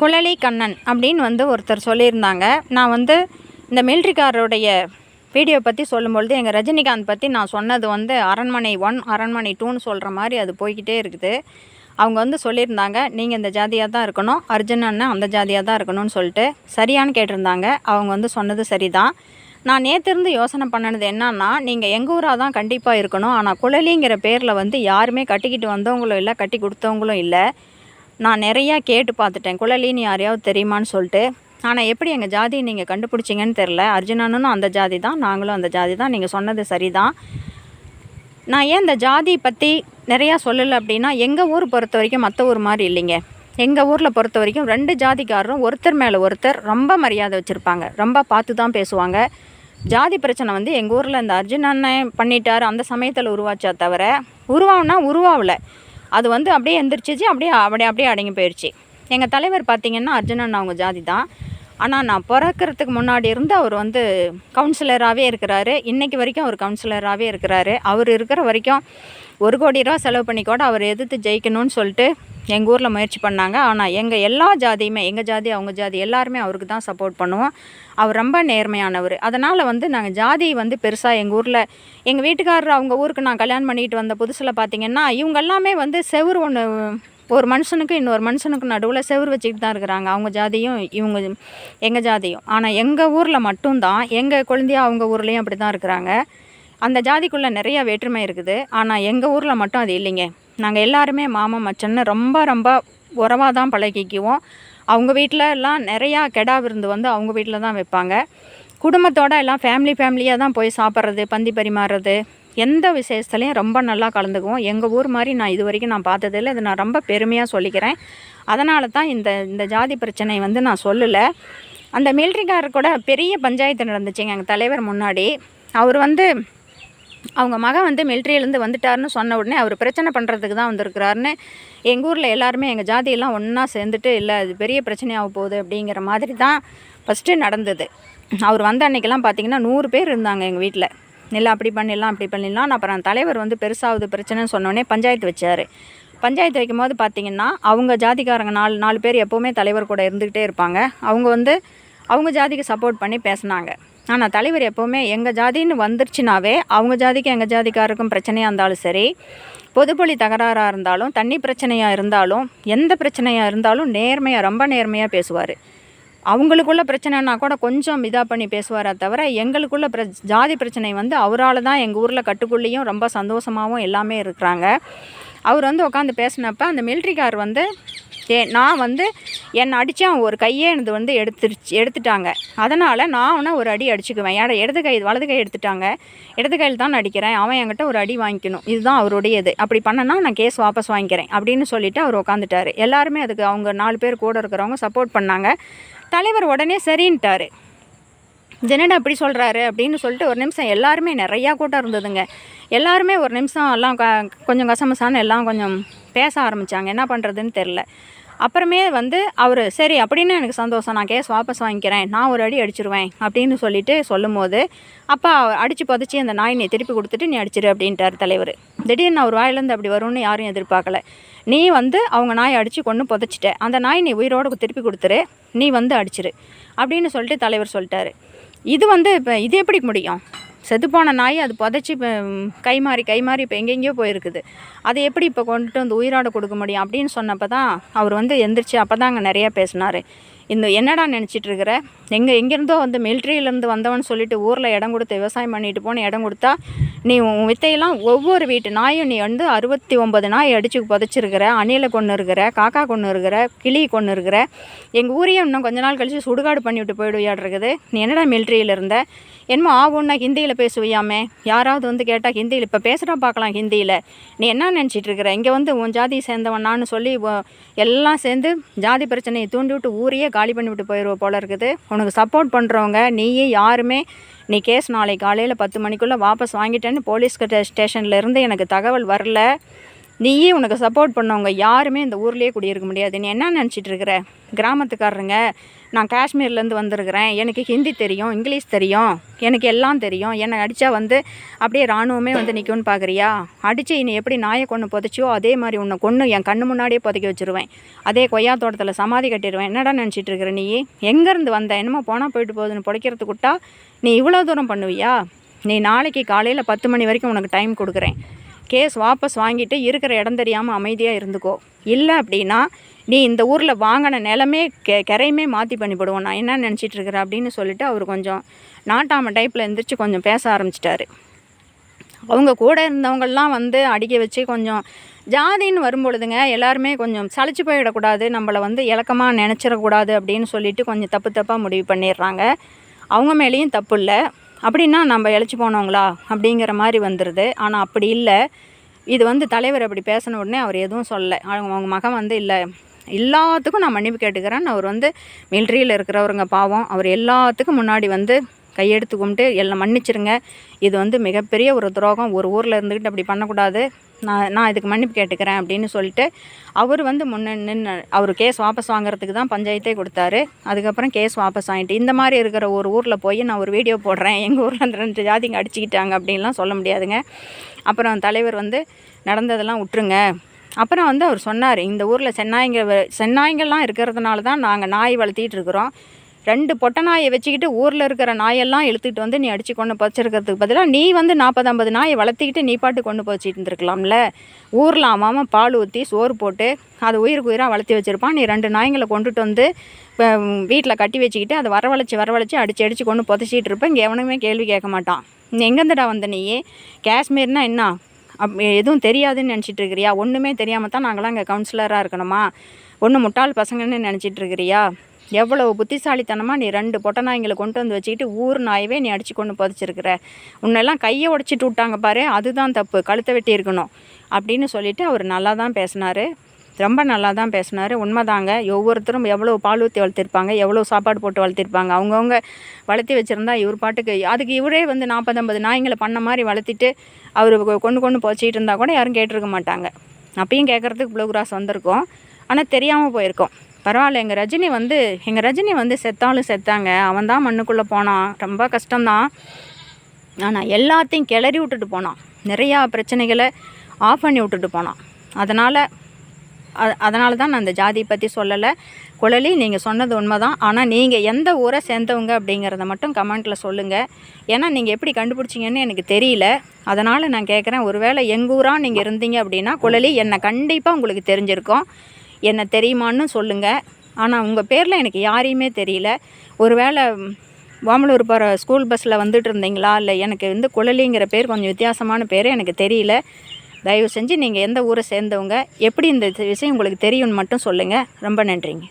குழலி கண்ணன் அப்படின்னு வந்து ஒருத்தர் சொல்லியிருந்தாங்க. நான் வந்து இந்த மிலிட்ரிக்காரருடைய வீடியோ பற்றி சொல்லும்பொழுது எங்கள் ரஜினிகாந்த் பற்றி நான் சொன்னது வந்து அரண்மனை ஒன் அரண்மனை டூன்னு சொல்கிற மாதிரி அது போய்கிட்டே இருக்குது. அவங்க வந்து சொல்லியிருந்தாங்க நீங்கள் இந்த ஜாதியாக தான் இருக்கணும் அர்ஜுன் அண்ணன் அந்த ஜாதியாக தான் இருக்கணும்னு சொல்லிட்டு சரியான்னு கேட்டிருந்தாங்க. அவங்க வந்து சொன்னது சரிதான். நான் நேற்று இருந்து யோசனை பண்ணினது என்னன்னா நீங்கள் எங்கள் ஊராக தான் கண்டிப்பாக இருக்கணும் ஆனால் குழலிங்கிற பேரில் வந்து யாருமே கட்டிக்கிட்டு வந்தவங்களும் இல்லை கட்டி கொடுத்தவங்களும் இல்லை நான் நிறையா கேட்டு பார்த்துட்டேன். குழலின்னு யாரையாவது தெரியுமான்னு சொல்லிட்டு. ஆனால் எப்படி எங்கள் ஜாதியை நீங்கள் கண்டுபிடிச்சிங்கன்னு தெரில அர்ஜுனனும் அந்த ஜாதி தான் நாங்களும் அந்த ஜாதி தான். நீங்கள் சொன்னது சரிதான். நான் ஏன் இந்த ஜாதி பற்றி நிறையா சொல்லலை அப்படின்னா எங்கள் ஊர் பொறுத்த வரைக்கும் மற்ற ஊர் மாதிரி இல்லைங்க. எங்கள் ஊரில் பொறுத்த வரைக்கும் ரெண்டு ஜாதிக்காரரும் ஒருத்தர் மேலே ஒருத்தர் ரொம்ப மரியாதை வச்சுருப்பாங்க. ரொம்ப பார்த்து தான் பேசுவாங்க. ஜாதி பிரச்சனை வந்து எங்கள் ஊரில் இந்த அர்ஜுன் அண்ணன் பண்ணிட்டார் அந்த சமயத்தில் உருவாச்சா தவிர உருவாவுனா உருவாகல. அது வந்து அப்படியே எந்திரிச்சிச்சு அப்படியே அப்படியே அப்படியே அடங்கி போயிடுச்சு எங்கள் தலைவர் பார்த்திங்கன்னா அர்ஜுனன் அவங்க ஜாதி தான். ஆனால் நான் பிறக்கிறதுக்கு முன்னாடி இருந்து அவர் வந்து கவுன்சிலராகவே இருக்கிறாரு. இன்றைக்கு வரைக்கும் அவர் கவுன்சிலராகவே இருக்கிறாரு. அவர் இருக்கிற வரைக்கும் ஒரு கோடி ரூபா செலவு பண்ணி கூட அவர் எதிர்த்து ஜெயிக்கணும்னு சொல்லிட்டு எங்கள் ஊரில் முயற்சி பண்ணாங்க. ஆனால் எங்கள் எல்லா ஜாதியுமே எங்கள் ஜாதி அவங்க ஜாதி எல்லாருமே அவருக்கு தான் சப்போர்ட் பண்ணுவோம். அவர் ரொம்ப நேர்மையானவர். அதனால் வந்து நாங்கள் ஜாதி வந்து பெருசாக எங்கள் ஊரில் எங்கள் வீட்டுக்காரர் அவங்க ஊருக்கு நான் கல்யாணம் பண்ணிட்டு வந்த புதுசில் பார்த்தீங்கன்னா இவங்க எல்லாமே வந்து செவுரு ஒன்று ஒரு மனுஷனுக்கு இன்னொரு மனுஷனுக்கு நடுவில் செவுரு வச்சுக்கிட்டு தான் இருக்கிறாங்க. அவங்க ஜாதியும் இவங்க எங்கள் ஜாதியும். ஆனால் எங்கள் ஊரில் மட்டும்தான் எங்கள் குழந்தையா அவங்க ஊர்லேயும் அப்படி தான் இருக்கிறாங்க. அந்த ஜாதிக்குள்ளே நிறைய வேற்றுமை இருக்குது. ஆனால் எங்கள் ஊரில் மட்டும் அது இல்லைங்க. நாங்கள் எல்லாருமே மாமா மச்சன்னு ரொம்ப ரொம்ப உறவாக தான் பழகிக்குவோம். அவங்க வீட்டில் எல்லாம் நிறையா கெடா விருந்து வந்து அவங்க வீட்டில் தான் வைப்பாங்க. குடும்பத்தோட எல்லாம் ஃபேமிலி ஃபேமிலியாக தான் போய் சாப்பிட்றது பந்தி பரிமாறுறது. எந்த விசேஷத்துலையும் ரொம்ப நல்லா கலந்துக்குவோம். எங்கள் ஊர் மாதிரி நான் இது வரைக்கும் நான் பார்த்ததில்ல இது நான் ரொம்ப பெருமையாக சொல்லிக்கிறேன். அதனால தான் இந்த இந்த ஜாதி பிரச்சனை வந்து நான் சொல்லலை. அந்த மிலிட்ரிக்காரர் கூட பெரிய பஞ்சாயத்து நடந்துச்சுங்க. எங்கள் தலைவர் முன்னாடி. அவர் வந்து அவங்க மகன் வந்து மிலிட்ரியிலேருந்து வந்துட்டார்னு சொன்ன உடனே அவர் பிரச்சனை பண்ணுறதுக்கு தான் வந்திருக்கிறாருன்னு எங்கள் ஊரில் எல்லாருமே எங்கள் ஜாதியெல்லாம் ஒன்றா சேர்ந்துட்டு இல்லை அது பெரிய பிரச்சனையாக போகுது அப்படிங்கிற மாதிரி தான் ஃபஸ்ட்டு நடந்தது. அவர் வந்த அன்றைக்கெல்லாம் பார்த்திங்கன்னா நூறு பேர் இருந்தாங்க எங்கள் வீட்டில் இல்லை அப்படி பண்ணிடலாம் அப்படி பண்ணிடலாம். அப்புறம் தலைவர் வந்து பெருசாகுது பிரச்சனைன்னு சொன்னோடனே பஞ்சாயத்து வச்சார். பஞ்சாயத்து வைக்கும்போது பார்த்திங்கன்னா அவங்க ஜாதிக்காரங்க நாலு நாலு பேர் எப்போவுமே தலைவர் கூட இருந்துக்கிட்டே இருப்பாங்க. அவங்க வந்து அவங்க ஜாதிக்கு சப்போர்ட் பண்ணி பேசுனாங்க. ஆனால் தலைவர் எப்போவுமே எங்கள் ஜாதின்னு வந்துருச்சுனாவே அவங்க ஜாதிக்கு எங்கள் ஜாதிக்காருக்கும் பிரச்சனையாக இருந்தாலும் சரி பொதுப்பொழி தகராறாக இருந்தாலும் தண்ணி பிரச்சனையாக இருந்தாலும் எந்த பிரச்சனையாக இருந்தாலும் நேர்மையாக ரொம்ப நேர்மையாக பேசுவார். அவங்களுக்குள்ள பிரச்சனைனா கூட கொஞ்சம் இதாக பண்ணி பேசுவாரே தவிர எங்களுக்குள்ள பிர ஜாதி பிரச்சனை வந்து அவரால் தான் எங்கள் ஊரில் கட்டுக்குள்ளேயும் ரொம்ப சந்தோஷமாகவும் எல்லாமே இருக்கிறாங்க. அவர் வந்து உட்காந்து பேசினப்ப அந்த மிலிட்ரிக்கார் வந்து ஏ நான் வந்து என்னை அடித்தான் ஒரு கையே எனது வந்து எடுத்துருச்சு எடுத்துட்டாங்க. அதனால் நான் அவனை ஒரு அடி அடிச்சுக்குவேன். ஏட இடது கை வலது கை எடுத்துட்டாங்க. இடது கையில் தான் அடிக்கிறேன். அவன் என்கிட்ட ஒரு அடி வாங்கிக்கணும். இதுதான் அவருடைய இது அப்படி பண்ணனா நான் கேஸ் வாபஸ் வாங்கிக்கிறேன் அப்படின்னு சொல்லிட்டு அவர் உட்காந்துட்டார் எல்லாருமே அதுக்கு அவங்க நாலு பேர் கூட இருக்கிறவங்க சப்போர்ட் பண்ணாங்க. தலைவர் உடனே சரின்ட்டாரு. ஜெனடா அப்படி சொல்கிறாரு அப்படின்னு சொல்லிட்டு ஒரு நிமிஷம் எல்லாருமே நிறையா கூட்டம் இருந்ததுங்க. எல்லாருமே ஒரு நிமிஷம் எல்லாம் க கொஞ்சம் கசமசான்னு எல்லாம் கொஞ்சம் பேச ஆரம்பித்தாங்க என்ன பண்ணுறதுன்னு தெரில அப்புறமே வந்து அவர் சரி அப்படின்னு எனக்கு சந்தோஷம். நான் கேஸ் வாபஸ் வாங்கிக்கிறேன். நான் ஒரு அடி அடிச்சிருவேன் அப்படின்னு சொல்லிட்டு சொல்லும்போது அப்பா அடித்து புதைச்சி அந்த நாய் நீ திருப்பி கொடுத்துட்டு நீ அடிச்சிரு அப்படின்ட்டார் தலைவர். திடீர்னு அவர் வாயிலேருந்து அப்படி வரும்னு யாரும் எதிர்பார்க்கல. நீ வந்து அவங்க நாய் அடித்து கொண்டு புதைச்சிட்ட. அந்த நாய் நீ உயிரோடு திருப்பி கொடுத்துரு. நீ வந்து அடிச்சிரு அப்படின்னு சொல்லிட்டு தலைவர் சொல்லிட்டாரு. இது வந்து இப்போ இது எப்படி முடியும்? செத்துப்போன நாய் அது புதைச்சி இப்போ கை மாறி கை மாறி இப்போ எங்கெங்கேயோ போயிருக்குது. அதை எப்படி இப்போ கொண்டுட்டு வந்து உயிரோட கொடுக்க முடியும் அப்படின்னு சொன்னப்போ தான் அவர் வந்து எந்திரிச்சு அப்போ தான் அங்கே நிறையா பேசினார். இந்த என்னடா நினச்சிட்டு இருக்கிற? எங்கே எங்கேருந்தோ வந்து மிலிட்ரியிலேருந்து வந்தவன் சொல்லிட்டு ஊரில் இடம் கொடுத்து விவசாயம் பண்ணிட்டு போன இடம் கொடுத்தா நீ உன் வித்தையெல்லாம் ஒவ்வொரு வீட்டு நாயும் நீ வந்து அறுபத்தி ஒம்பது நாய் அடித்து புதைச்சிருக்கிற அணிலை கொண்டு இருக்கிற காக்கா கொண்டு இருக்கிற கிளி கொண்டு இருக்கிற எங்கள் ஊரையும் இன்னும் கொஞ்ச நாள் கழித்து சுடுகாடு பண்ணிவிட்டு போயிடுவியாடுருக்குது. நீ என்னடா மிலிட்ரியில் இருந்த என்னமோ ஆகும்னா ஹிந்தியில் பேசுவியாமே? யாராவது வந்து கேட்டால் ஹிந்தியில் இப்போ பேசுகிறா பார்க்கலாம் ஹிந்தியில். நீ என்ன நினச்சிட்டு இருக்கிற? இங்கே வந்து உன் ஜாதி சேர்ந்தவனான்னு சொல்லி எல்லாம் சேர்ந்து ஜாதி பிரச்சனையை தூண்டி விட்டு ஊரையே காலி பண்ணிவிட்டு போயிடுவ போல இருக்குது. உனக்கு சப்போர்ட் பண்ணுறவங்க நீயே யாருமே நீ கேஸ் நாளைக்கு காலையில் பத்து மணிக்குள்ளே வாபஸ் வாங்கிட்டேன்னு போலீஸ் ஸ்டேஷனில் இருந்து எனக்கு தகவல் வரல. நீயே உனக்கு சப்போர்ட் பண்ணவங்க யாருமே இந்த ஊர்லேயே குடியிருக்க முடியாது. நீ என்ன நினச்சிட்டு இருக்கிற? கிராமத்துக்காரருங்க நான் காஷ்மீர்லேருந்து வந்திருக்கிறேன். எனக்கு ஹிந்தி தெரியும் இங்கிலீஷ் தெரியும் எனக்கு எல்லாம் தெரியும். என்னை அடித்தா வந்து அப்படியே இராணுவமே வந்து நிற்கும்னு பார்க்குறியா அடித்து நீ எப்படி நாயை கொண்டு புதைச்சியோ அதே மாதிரி உன்னை கொன்று என் கண்ணு முன்னாடியே புதைக்க வச்சுருவேன். அதே கொய்யா தோட்டத்தில் சமாதி கட்டிடுவேன். என்னடா நினச்சிட்டு இருக்கிற நீ? எங்கேருந்து வந்த? என்னமோ போனால் போயிட்டு போகுதுன்னு பிழைக்கிறதுக்குட்டா நீ இவ்வளோ தூரம் பண்ணுவியா? நீ நாளைக்கு காலையில் பத்து மணி வரைக்கும் உனக்கு டைம் கொடுக்குறேன். கேஸ் வாபஸ் வாங்கிட்டு இருக்கிற இடம் தெரியாமல் அமைதியாக இருந்துக்கோ. இல்லை அப்படின்னா நீ இந்த ஊரில் வாங்கின நிலமே கெ கரையுமே மாற்றி பண்ணிவிடுவோம். நான் என்ன நினச்சிட்டு இருக்கிறேன் அப்படின்னு சொல்லிட்டு அவர் கொஞ்சம் நாட்டாம டைப்பில் எந்திரிச்சு கொஞ்சம் பேச ஆரம்பிச்சிட்டாரு. அவங்க கூட இருந்தவங்கள்லாம் வந்து அடிக்க வச்சு கொஞ்சம் ஜாதின்னு வரும்பொழுதுங்க எல்லாருமே கொஞ்சம் சளிச்சு போயிடக்கூடாது நம்மளை வந்து இலக்கமாக நினச்சிடக்கூடாது அப்படின்னு சொல்லிட்டு கொஞ்சம் தப்பு தப்பாக முடிவு பண்ணிடுறாங்க. அவங்க மேலேயும் தப்பு இல்லை. அப்படின்னா நம்ம இழைச்சி போனவங்களா? அப்படிங்கிற மாதிரி வந்துடுது ஆனால் அப்படி இல்லை. இது வந்து தலைவர் அப்படி பேசின உடனே அவர் எதுவும் சொல்லலை. அவங்க அவங்க மகன் வந்து இல்லை. எல்லாத்துக்கும் நான் மன்னிப்பு கேட்டுக்கிறேன். அவர் வந்து மிலிட்ரியில் இருக்கிறவருங்க பாவம். அவர் எல்லாத்துக்கும் முன்னாடி வந்து கையெடுத்து கும்பிட்டு எல்லாம் மன்னிச்சிருங்க. இது வந்து மிகப்பெரிய ஒரு துரோகம். ஒரு ஊரில் இருந்துக்கிட்டு அப்படி பண்ணக்கூடாது. நான் நான் இதுக்கு மன்னிப்பு கேட்டுக்கிறேன் அப்படின்னு சொல்லிட்டு அவர் வந்து முன்ன நின்று அவர் கேஸ் வாபஸ் வாங்குறதுக்கு தான் பஞ்சாயத்தே கொடுத்தாரு. அதுக்கப்புறம் கேஸ் வாபஸ் வாங்கிட்டு இந்த மாதிரி இருக்கிற ஒரு ஊரில் போய் நான் ஒரு வீடியோ போடுறேன் எங்கள் ஊரில் அந்த ரெண்டு ஜாதிங்க அடிச்சுக்கிட்டாங்க அப்படின்லாம் சொல்ல முடியாதுங்க. அப்புறம் தலைவர் வந்து நடந்ததெல்லாம் விட்டுருங்க. அப்புறம் வந்து அவர் சொன்னார் இந்த ஊரில் சென்னாய்ங்க வ- சென்னாய்ங்கெல்லாம் இருக்கிறதுனால தான் நாங்கள் நாய் வளர்த்திட்டு இருக்கிறோம். ரெண்டு பொட்டை நாயை வச்சுக்கிட்டு ஊரில் இருக்கிற நாயெல்லாம் இழுத்துக்கிட்டு வந்து நீ அடித்து கொண்டு போச்சிருக்கிறதுக்கு பதிலாக நீ வந்து நாற்பது ஐம்பது நாயை வளர்த்திக்கிட்டு நீ பாட்டு கொண்டு போச்சிட்டு இருந்திருக்கலாம்ல? ஊரில் அவன் பால் ஊற்றி சோறு போட்டு அதை உயிருக்கு உயிராக வளர்த்தி வச்சுருப்பான். நீ ரெண்டு நாய்ங்களை கொண்டுட்டு வந்து வீட்டில் கட்டி வச்சுக்கிட்டு அதை வரவழைச்சி வரவழைச்சி அடித்து அடித்து கொண்டு புதைச்சிட்டு இருப்பேன் இங்கே எவனுமே கேள்வி கேட்க மாட்டான். நீ எங்கேருந்துடா வந்த நீ? காஷ்மீர்னா என்ன? அப் எதுவும் தெரியாதுன்னு நினச்சிட்டு இருக்கிறியா? ஒன்றுமே தெரியாமல் தான் நாங்களாம் இங்கே கவுன்சிலராக இருக்கணுமா? ஒன்று முட்டாள் பசங்கன்னு நினச்சிட்டு இருக்கிறியா? எவ்வளவு புத்திசாலித்தனமாக நீ ரெண்டு பொட்ட நாய்ங்களை கொண்டு வந்து வச்சுக்கிட்டு ஊர் நாயவே நீ அடிச்சு கொண்டு புதைச்சிருக்கிற? உன்னெல்லாம் கையை உடச்சிட்டு விட்டாங்க பாரு அதுதான் தப்பு கழுத்தை வெட்டி இருக்கணும். அப்படின்னு சொல்லிட்டு அவர் நல்லா தான் பேசினார். ரொம்ப நல்லா தான் பேசினார். உண்மைதாங்க. ஒவ்வொருத்தரும் எவ்வளோ பால் ஊற்றி வளர்த்திருப்பாங்க எவ்வளோ சாப்பாடு போட்டு வளர்த்திருப்பாங்க. அவங்கவுங்க வளர்த்தி வச்சுருந்தா இவர் பாட்டுக்கு அதுக்கு இவரே வந்து நாற்பது ஐம்பது நாய்ங்களை பண்ண மாதிரி வளர்த்திட்டு அவர் கொண்டு கொண்டு போச்சிக்கிட்டு இருந்தால் கூட யாரும் கேட்டிருக்க மாட்டாங்க. அப்பயும் கேட்குறதுக்கு ப்ளூ கிராஸ் வந்திருக்கோம். ஆனால் தெரியாமல் போயிருக்கோம். பரவாயில்ல எங்கள் ரஜினி வந்து எங்கள் ரஜினி வந்து செத்தாலும் செத்தாங்க. அவன் தான் மண்ணுக்குள்ளே போனான். ரொம்ப கஷ்டம்தான். ஆனால் எல்லாத்தையும் கிளறி விட்டுட்டு போனான். நிறையா பிரச்சனைகளை ஆஃப் பண்ணி விட்டுட்டு போனான். அதனால் அதனால தான் நான் அந்த ஜாதியை பற்றி சொல்லலை. குழலி நீங்கள் சொன்னது உண்மை தான் ஆனால் நீங்கள் எந்த ஊரை சேர்ந்தவங்க அப்படிங்கிறத மட்டும் கமெண்ட்டில் சொல்லுங்கள் ஏன்னா நீங்கள் எப்படி கண்டுபிடிச்சிங்கன்னு எனக்கு தெரியல. அதனால் நான் கேட்குறேன் ஒருவேளை எங்கள் ஊராக நீங்கள் இருந்தீங்க அப்படின்னா குழலி என்னை கண்டிப்பாக உங்களுக்கு தெரிஞ்சிருக்கோம். என்ன தெரியுமான்னு சொல்லுங்கள் ஆனால் உங்கள் பேரில் எனக்கு யாரையுமே தெரியல. ஒருவேளை வாமலூர் போகிற ஸ்கூல் பஸ்ஸில் வந்துட்டு இருந்தீங்களா? இல்லை எனக்கு வந்து குழலிங்கிற பேர் கொஞ்சம் வித்தியாசமான பேர் எனக்கு தெரியல. தயவு செஞ்சு நீங்கள் எந்த ஊரை சேர்ந்தவங்க எப்படி இந்த விஷயம் உங்களுக்கு தெரியும்னு மட்டும் சொல்லுங்கள் ரொம்ப நன்றிங்க.